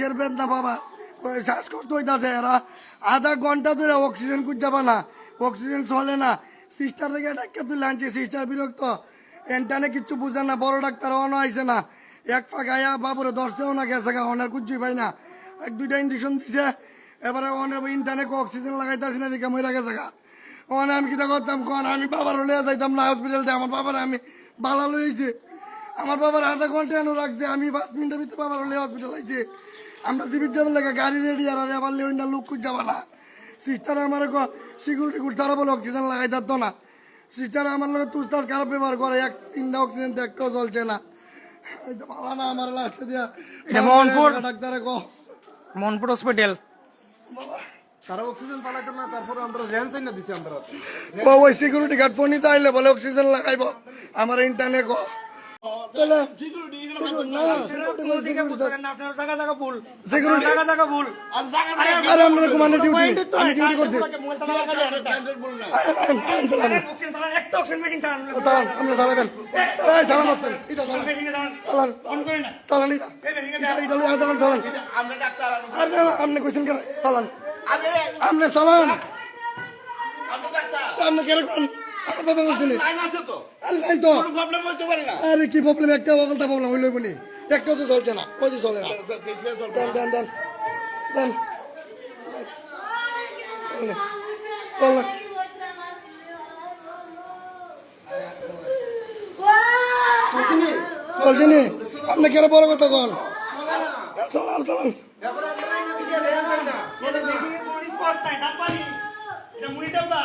শ্বাসের বেদনা বাবা? শ্বাসকষ্ট হইতাছে এরা। আধা ঘণ্টা ধরে অক্সিজেন খুঁজাবা না। অক্সিজেন চলে না। সিস্টার থেকে ডাক্তার তুলে আনছে, সিস্টার বিরক্ত। এনটানে কিচ্ছু বুঝে না, বড় ডাক্তার অন আইছে না। এক ফাঁক আয়া বাবুরে ধরছেও না, গেছে গা, অনের কুচুই পাই না। এক দুইটা ইঞ্জেকশন দিছে। এবারে অনের ইন্টারনে অক্সিজেন লাগাইতেছি না, দেখে মরে গেছে গা। ওখানে আমি কিতা করতাম, কন, আমি বাবার লইয়া যাইতাম না হসপিটাল হসপিটালতে আমার বাবার আমি বালা লইছি। আমার বাবার আধা ঘণ্টা এনে রাখছে, আমি পাঁচ মিনিটের ভিতরে বাবার লইয়া হসপিটাল আইছি। আমরা টিভির যাবেন লেগে গাড়ি রেডি আর আরে আবার লেউন্ডা লোক খুঁজ যাবা না। সিস্টার আমার সিকিউরিটি গুড তারা বলে অক্সিজেন লাগাই দিত না। সিস্টার আমার লোক তুস্তাস খারাপ ব্যবহার করে এক তিনটা অক্সিজেন তো একটাও চলছে না ভালো না আমার লাস্টে দিয়া মোহনপুর? ডাক্তারে কো মনপুর হসপিটাল তারা অক্সিজেন চালাইতে না তারপরে আমরা না দিছি আমরা ও ওই সিকিউরিটি গার্ড ফোন নিতে আইলে বলে অক্সিজেন লাগাইব। আমার ইন্টারনেট কো আপনি কইছেন কেন চালান আপনি চালান আপনি কেন আরে নাই তো। আরে কি প্রবলেম একটা বলতে প্রবলেম হইল বলি একটা তো চলছে না ওই যে চলে না। দেন দেন দেন দেন। চলেন চলছে নি আপনি কেন বড় কথা কন? চালান চালান। এটা মুড়ি ডাব্বা